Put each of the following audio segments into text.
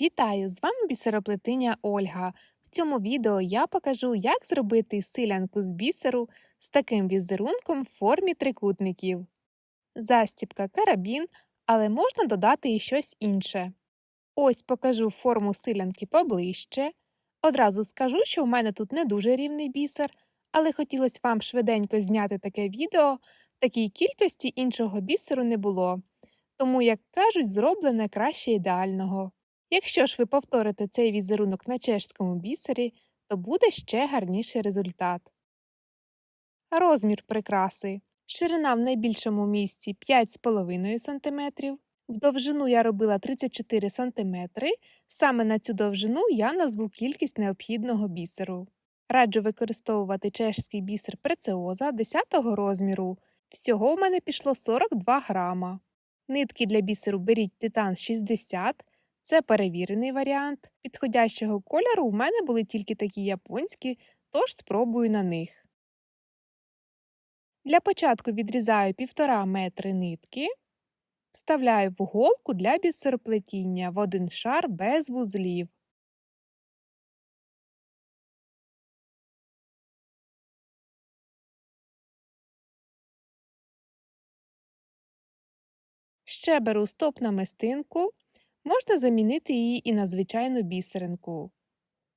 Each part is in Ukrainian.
Вітаю! З вами бісероплетиня Ольга. В цьому відео я покажу, як зробити силянку з бісеру з таким візерунком в формі трикутників. Застібка карабін, але можна додати і щось інше. Ось покажу форму силянки поближче. Одразу скажу, що в мене тут не дуже рівний бісер, але хотілося вам швиденько зняти таке відео, такій кількості іншого бісеру не було. Тому, як кажуть, зроблене краще ідеального. Якщо ж ви повторите цей візерунок на чешському бісері, то буде ще гарніший результат. Розмір прикраси. Ширина в найбільшому місці 5,5 см. В довжину я робила 34 см. Саме на цю довжину я назву кількість необхідного бісеру. Раджу використовувати чешський бісер преціоза 10 розміру. Всього в мене пішло 42 грама. Нитки для бісеру беріть титан 60 це перевірений варіант. Підходящого кольору у мене були тільки такі японські, тож спробую на них. Для початку відрізаю 1,5 метри нитки, вставляю в голку для бісероплетіння в один шар без вузлів. Ще беру стоп намистинку Можна замінити її і на звичайну бісеринку.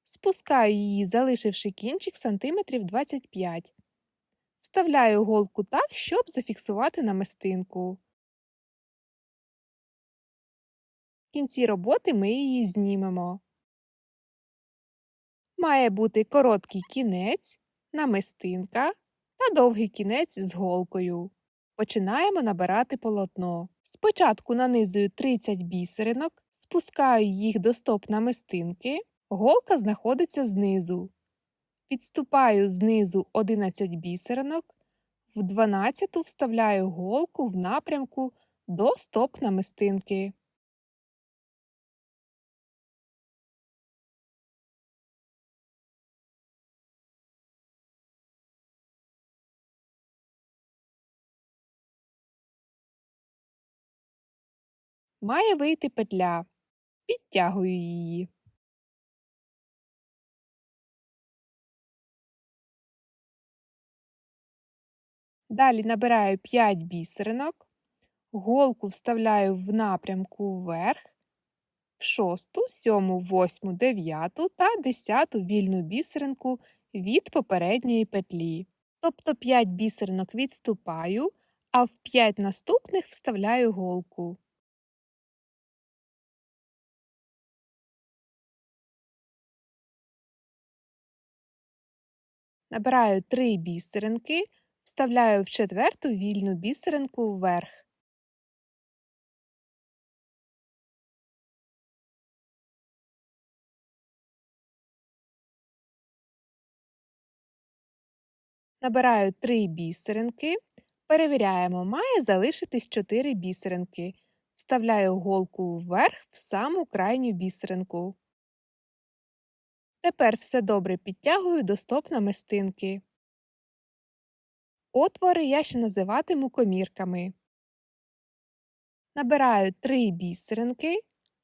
Спускаю її, залишивши кінчик сантиметрів 25 Вставляю голку так, щоб зафіксувати намистинку. В кінці роботи ми її знімемо. Має бути короткий кінець, намистинка та довгий кінець з голкою. Починаємо набирати полотно. Спочатку нанизую 30 бісеринок, спускаю їх до стоп намистинки, голка знаходиться знизу. Підступаю знизу 11 бісеринок, в 12 вставляю голку в напрямку до стоп намистинки. Має вийти петля. Підтягую її. Далі набираю 5 бісеринок, голку вставляю в напрямку вверх, в шосту, сьому, восьму, дев'яту та десяту вільну бісеринку від попередньої петлі. Тобто 5 бісеринок відступаю, а в 5 наступних вставляю голку. Набираю 3 бісеринки, вставляю в четверту вільну бісеринку вверх. Набираю 3 бісеринки, перевіряємо, має залишитись 4 бісеринки. Вставляю голку вверх в саму крайню бісеринку. Тепер все добре підтягую до стоп намистинки. Отвори я ще називатиму комірками. Набираю 3 бісеринки,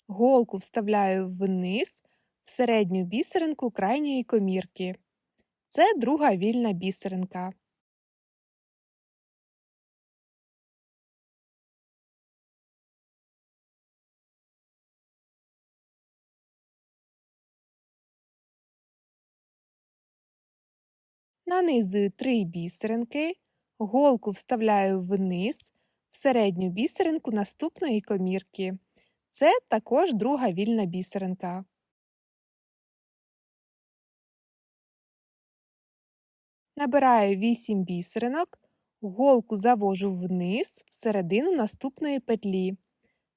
голку вставляю вниз в середню бісеринку крайньої комірки. Це друга вільна бісеринка. Нанизую 3 бісеринки, голку вставляю вниз в середню бісеринку наступної комірки. Це також друга вільна бісеринка. Набираю 8 бісеринок, голку завожу вниз в середину наступної петлі.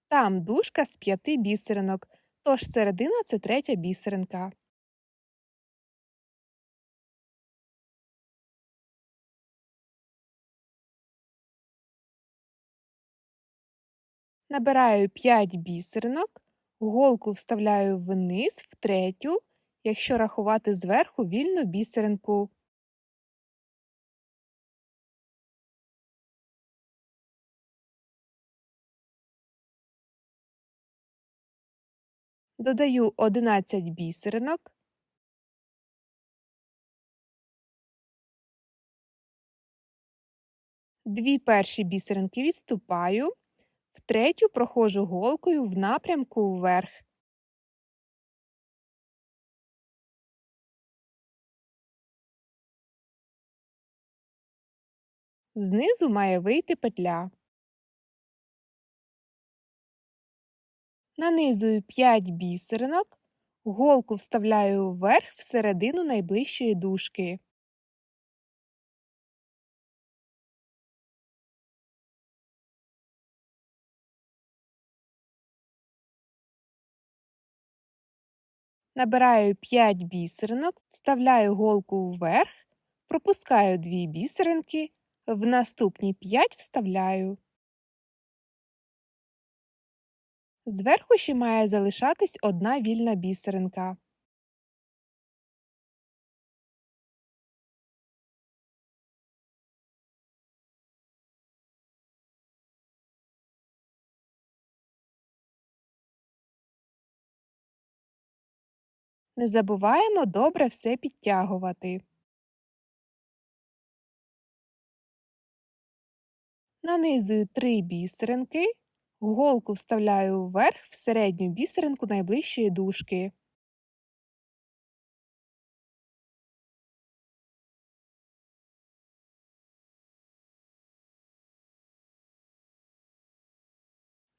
Там дужка з 5 бісеринок, тож середина це третя бісеринка. Набираю 5 бісеринок, голку вставляю вниз в третю, якщо рахувати зверху вільну бісеринку. Додаю 11 бісеринок. Дві перші бісеринки відступаю, в третю проходжу голкою в напрямку вверх. Знизу має вийти петля. Нанизую 5 бісеринок, голку вставляю вверх всередину найближчої дужки. Набираю 5 бісеринок, вставляю голку вверх, пропускаю 2 бісеринки, в наступні 5 вставляю. Зверху ще має залишатись одна вільна бісеринка. Не забуваємо добре все підтягувати. Нанизую 3 бісеринки, голку вставляю вверх в середню бісеринку найближчої дужки.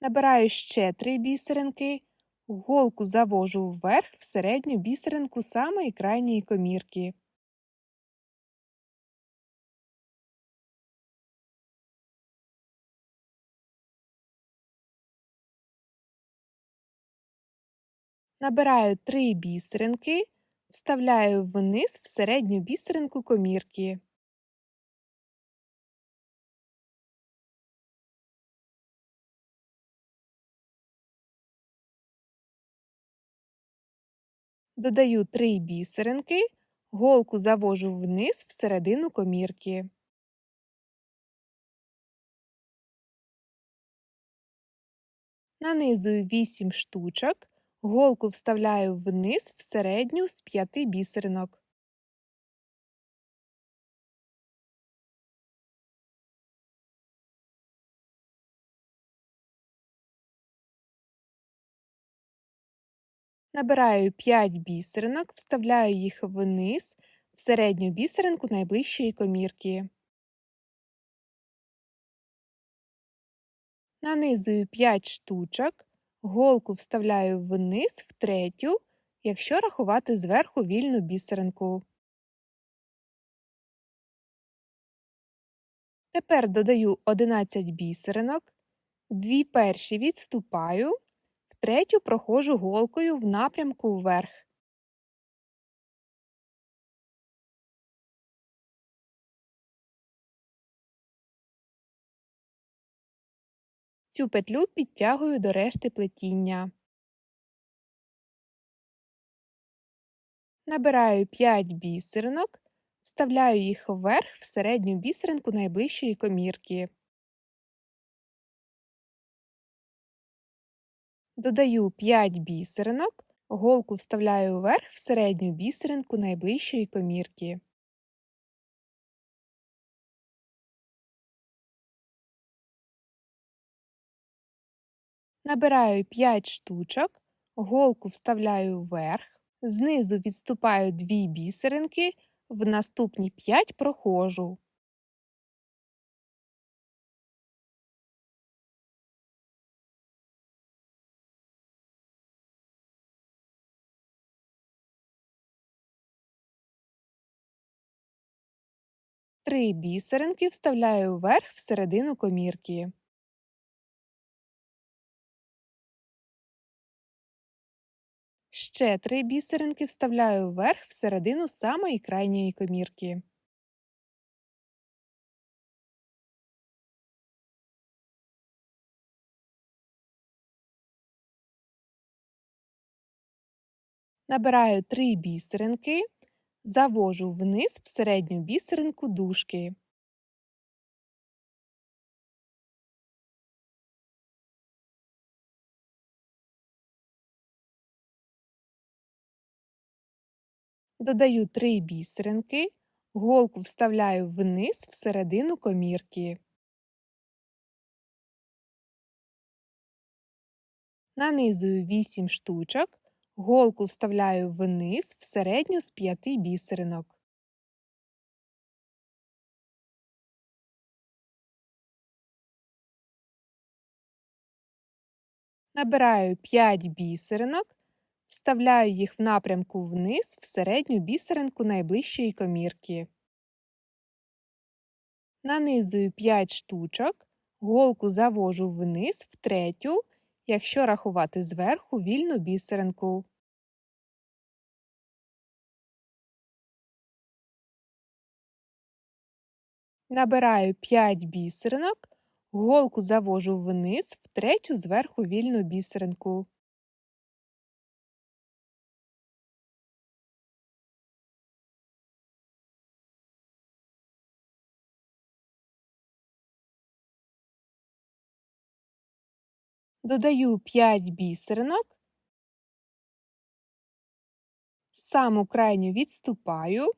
Набираю ще 3 бісеринки, голку завожу вверх в середню бісеринку самої крайньої комірки. Набираю 3 бісеринки, вставляю вниз в середню бісеринку комірки. Додаю 3 бісеринки, голку завожу вниз в середину комірки. Нанизую 8 штучок, голку вставляю вниз в середню з 5 бісеринок. Набираю 5 бісеринок, вставляю їх вниз в середню бісеринку найближчої комірки. Нанизую 5 штучок, голку вставляю вниз в третю, якщо рахувати зверху вільну бісеринку. Тепер додаю 11 бісеринок, дві перші відступаю, третю проходжу голкою в напрямку вверх. Цю петлю підтягую до решти плетіння. Набираю 5 бісеринок, вставляю їх вверх в середню бісеринку найближчої комірки. Додаю 5 бісеринок, голку вставляю вверх в середню бісеринку найближчої комірки. Набираю 5 штучок, голку вставляю вверх, знизу відступаю 2 бісеринки, в наступні 5 проходжу. Три бісеринки вставляю вверх в середину комірки. Ще три бісеринки вставляю вверх в середину самої крайньої комірки. Набираю 3 бісеринки, Завожу вниз в середню бісеринку дужки. Додаю три бісеринки, голку вставляю вниз в середину комірки. Нанизую 8 штучок голку вставляю вниз в середню з 5 бісеринок. Набираю 5 бісеринок, вставляю їх в напрямку вниз в середню бісеринку найближчої комірки. Нанизую 5 штучок, голку завожу вниз в третю, якщо рахувати зверху вільну бісеринку. Набираю 5 бісеринок, голку завожу вниз в третю зверху вільну бісеринку. Додаю 5 бісеринок, саму крайню відступаю,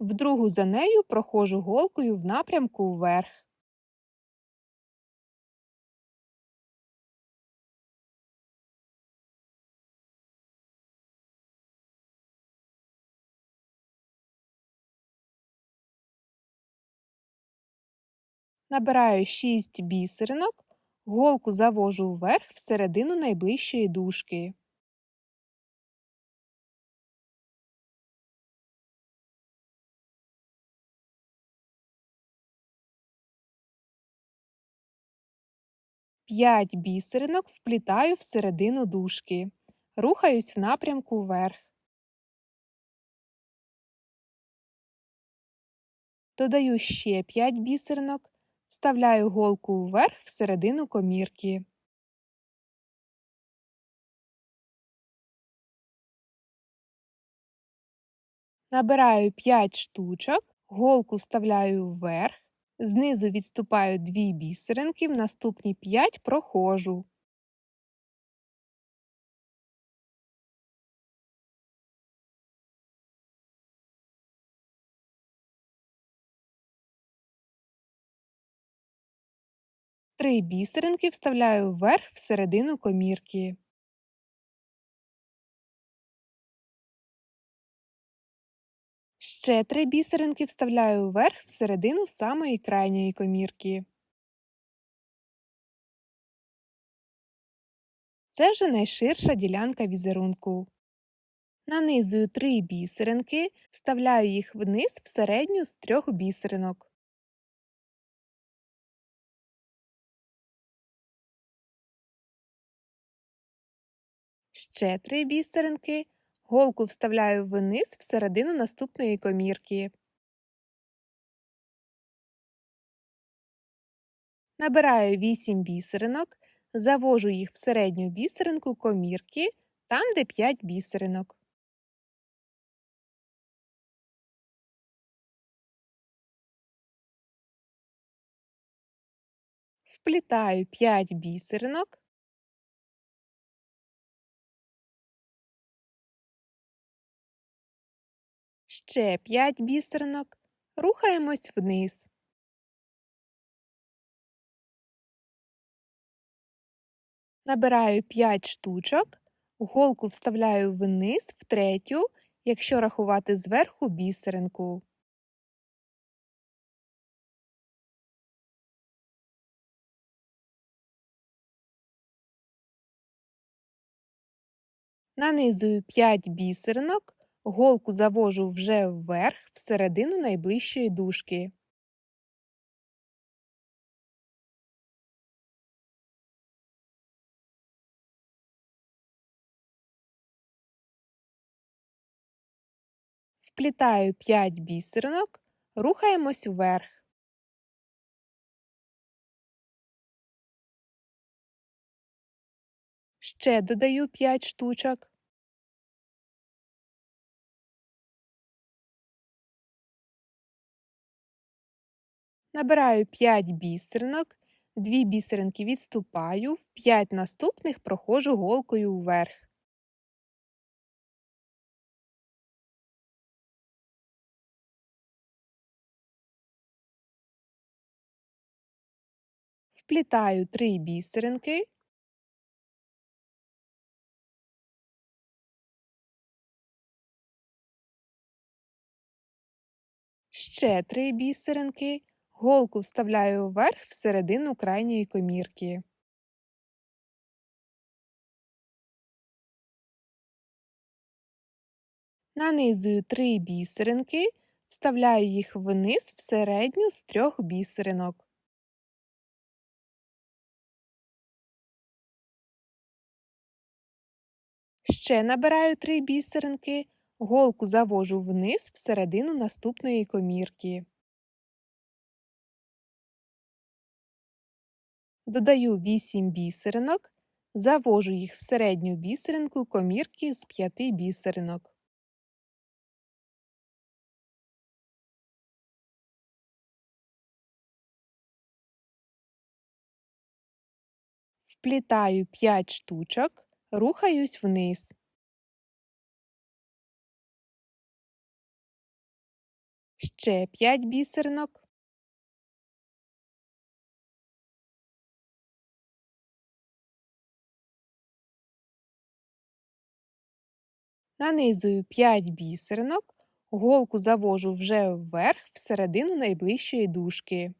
в другу за нею проходжу голкою в напрямку вверх. Набираю 6 бісеринок, голку завожу вверх всередину найближчої дужки. П'ять бісеринок вплітаю всередину дужки. Рухаюсь в напрямку вверх. Додаю ще 5 бісеринок, вставляю голку вверх всередину комірки. Набираю 5 штучок, голку вставляю вверх, знизу відступаю 2 бісеринки, в наступні 5 проходжу. Три бісеринки вставляю вверх всередину комірки. Ще три бісеринки вставляю вверх всередину самої крайньої комірки. Це вже найширша ділянка візерунку. Нанизую три бісеринки, вставляю їх вниз в середню з трьох бісеринок. Ще три бісеринки, голку вставляю вниз всередину наступної комірки. Набираю 8 бісеринок, завожу їх в середню бісеринку комірки, там, де 5 бісеринок. Вплітаю 5 бісеринок, ще 5 бісеринок, рухаємось вниз. Набираю 5 штучок, голку вставляю вниз в третю, якщо рахувати зверху бісеринку. Нанизую 5 бісеринок, голку завожу вже вверх всередину найближчої дужки. Вплітаю 5 бісеринок, рухаємось вверх. Ще додаю 5 штучок. Набираю 5 бісеринок, 2 бісеринки відступаю, в 5 наступних проходжу голкою вверх. Вплітаю 3 бісеринки. Ще три бісеринки. Голку вставляю вверх всередину крайньої комірки. Нанизую три бісеринки, вставляю їх вниз в середню з трьох бісеринок. Ще набираю три бісеринки, голку завожу вниз всередину наступної комірки. Додаю 8 бісеринок, завожу їх в середню бісеринку комірки з 5 бісеринок. Вплітаю 5 штучок, рухаюсь вниз. Ще 5 бісеринок. Нанизую 5 бісеринок, голку завожу вже вверх всередину найближчої дужки.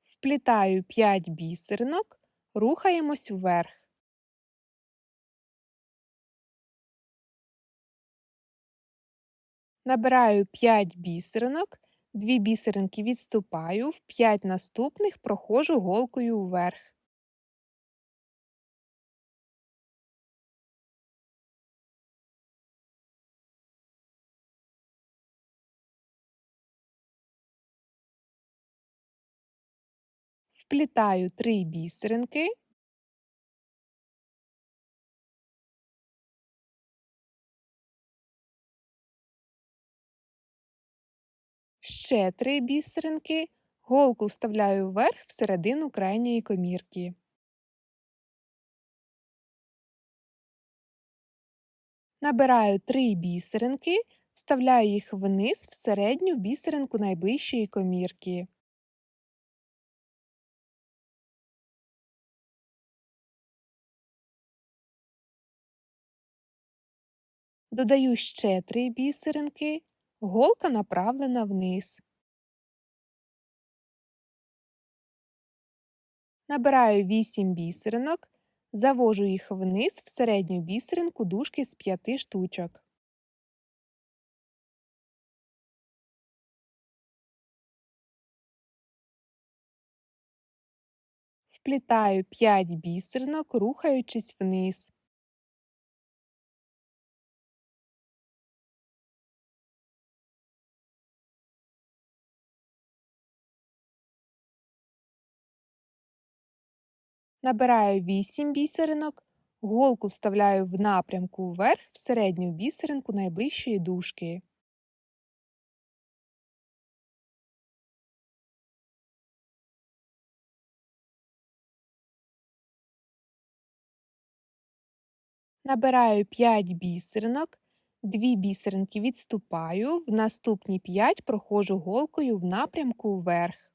Вплітаю 5 бісеринок, рухаємось вверх. Набираю 5 бісеринок, 2 бісеринки відступаю, в 5 наступних проходжу голкою вверх. Вплітаю 3 бісеринки. Ще 3 бісеринки, голку вставляю вверх всередину крайньої комірки. Набираю 3 бісеринки, вставляю їх вниз в середню бісеринку найближчої комірки. Додаю ще 3 бісеринки, голка направлена вниз. Набираю 8 бісеринок, завожу їх вниз в середню бісеринку дужки з 5 штучок. Вплітаю 5 бісеринок, рухаючись вниз. Набираю 8 бісеринок, голку вставляю в напрямку вверх в середню бісеринку найближчої дужки. Набираю 5 бісеринок, 2 бісеринки відступаю, в наступні 5 проходжу голкою в напрямку вверх.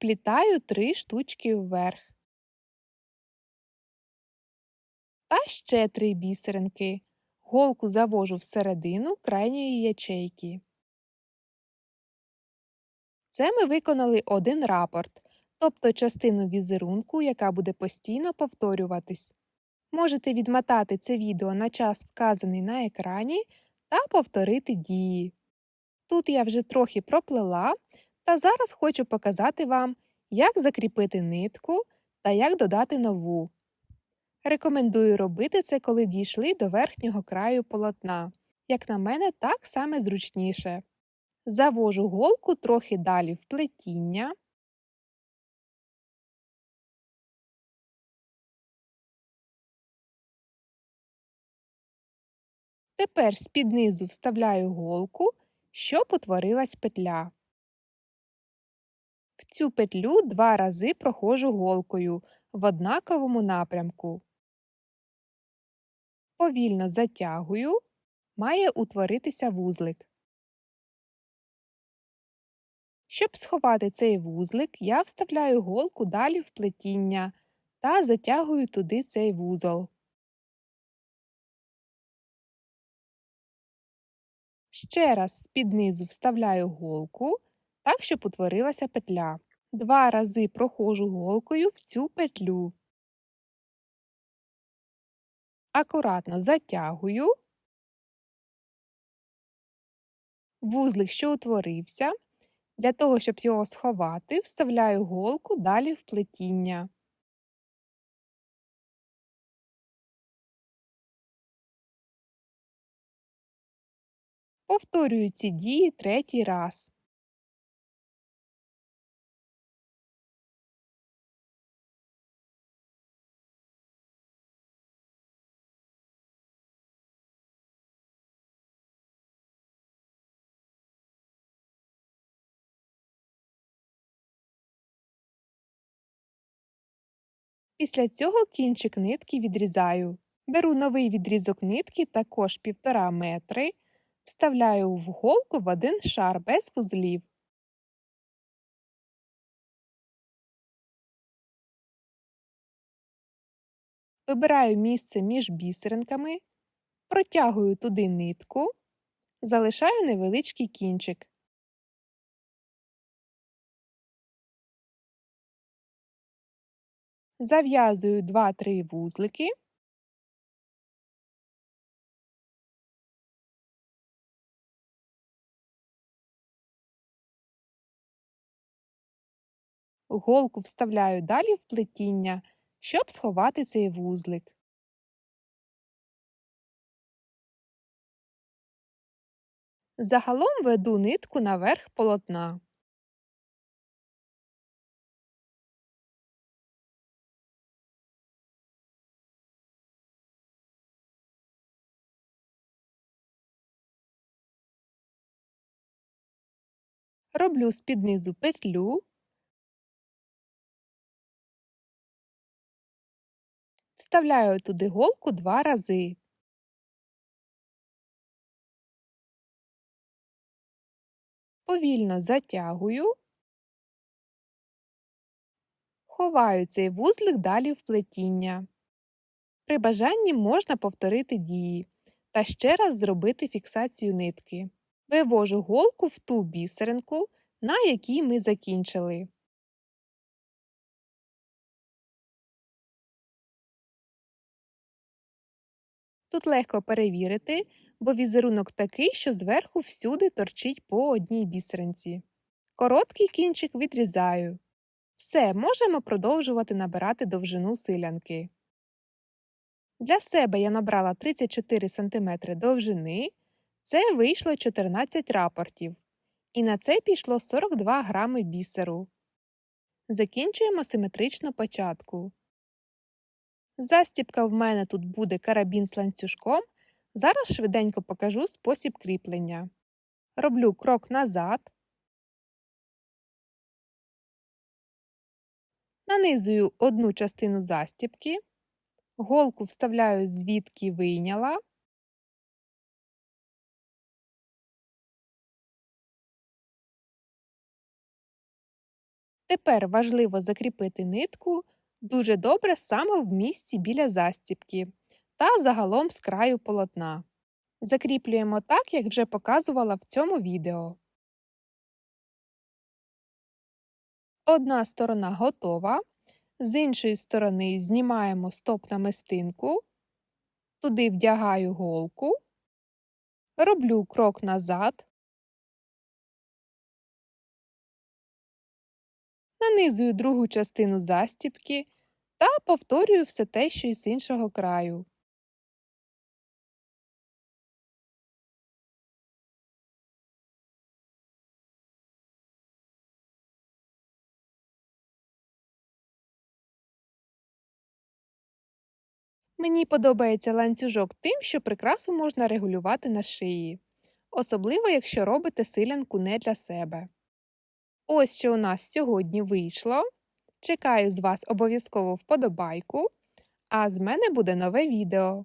Вплітаю 3 штучки вверх. Та ще 3 бісеринки. Голку завожу всередину крайньої ячейки. Це ми виконали один рапорт, тобто частину візерунку, яка буде постійно повторюватись. Можете відмотати це відео на час, вказаний на екрані, та повторити дії. Тут я вже трохи проплела, та зараз хочу показати вам, як закріпити нитку та як додати нову. Рекомендую робити це, коли дійшли до верхнього краю полотна. Як на мене, так саме зручніше. Завожу голку трохи далі в плетіння. Тепер з-під низу вставляю голку, щоб утворилась петля. Цю петлю два рази проходжу голкою в однаковому напрямку. Повільно затягую, має утворитися вузлик. Щоб сховати цей вузлик, я вставляю голку далі в плетіння та затягую туди цей вузол. Ще раз з-під низу вставляю голку, так, щоб утворилася петля. Два рази проходжу голкою в цю петлю. Акуратно затягую. Вузлик, що утворився. Для того, щоб його сховати, вставляю голку далі в плетіння. Повторюю ці дії третій раз. Після цього кінчик нитки відрізаю. Беру новий відрізок нитки, також 1,5 метри, вставляю в голку в один шар без вузлів. Вибираю місце між бісеринками, протягую туди нитку, залишаю невеличкий кінчик. Зав'язую 2-3 вузлики. Голку вставляю далі в плетіння, щоб сховати цей вузлик. Загалом веду нитку наверх полотна. Роблю з-під низу петлю, вставляю туди голку два рази. Повільно затягую, ховаю цей вузлик далі в плетіння. При бажанні можна повторити дії та ще раз зробити фіксацію нитки. Вивожу голку в ту бісеринку, на якій ми закінчили. Тут легко перевірити, бо візерунок такий, що зверху всюди торчить по одній бісеринці. Короткий кінчик відрізаю. Все, можемо продовжувати набирати довжину силянки. Для себе я набрала 34 см довжини, це вийшло 14 рапортів. І на це пішло 42 грами бісеру. Закінчуємо симетрично початку. Застібка в мене тут буде карабін з ланцюжком. Зараз швиденько покажу спосіб кріплення. Роблю крок назад, нанизую одну частину застібки, голку вставляю звідки вийняла. Тепер важливо закріпити нитку дуже добре саме в місці біля застібки та загалом з краю полотна. Закріплюємо так, як вже показувала в цьому відео. Одна сторона готова. З іншої сторони знімаємо стоп намистинку, туди вдягаю голку, роблю крок назад, нанизую другу частину застібки та повторюю все те, що й з іншого краю. Мені подобається ланцюжок тим, що прикрасу можна регулювати на шиї, особливо якщо робите силянку не для себе. Ось що у нас сьогодні вийшло. Чекаю з вас обов'язково вподобайку, а з мене буде нове відео.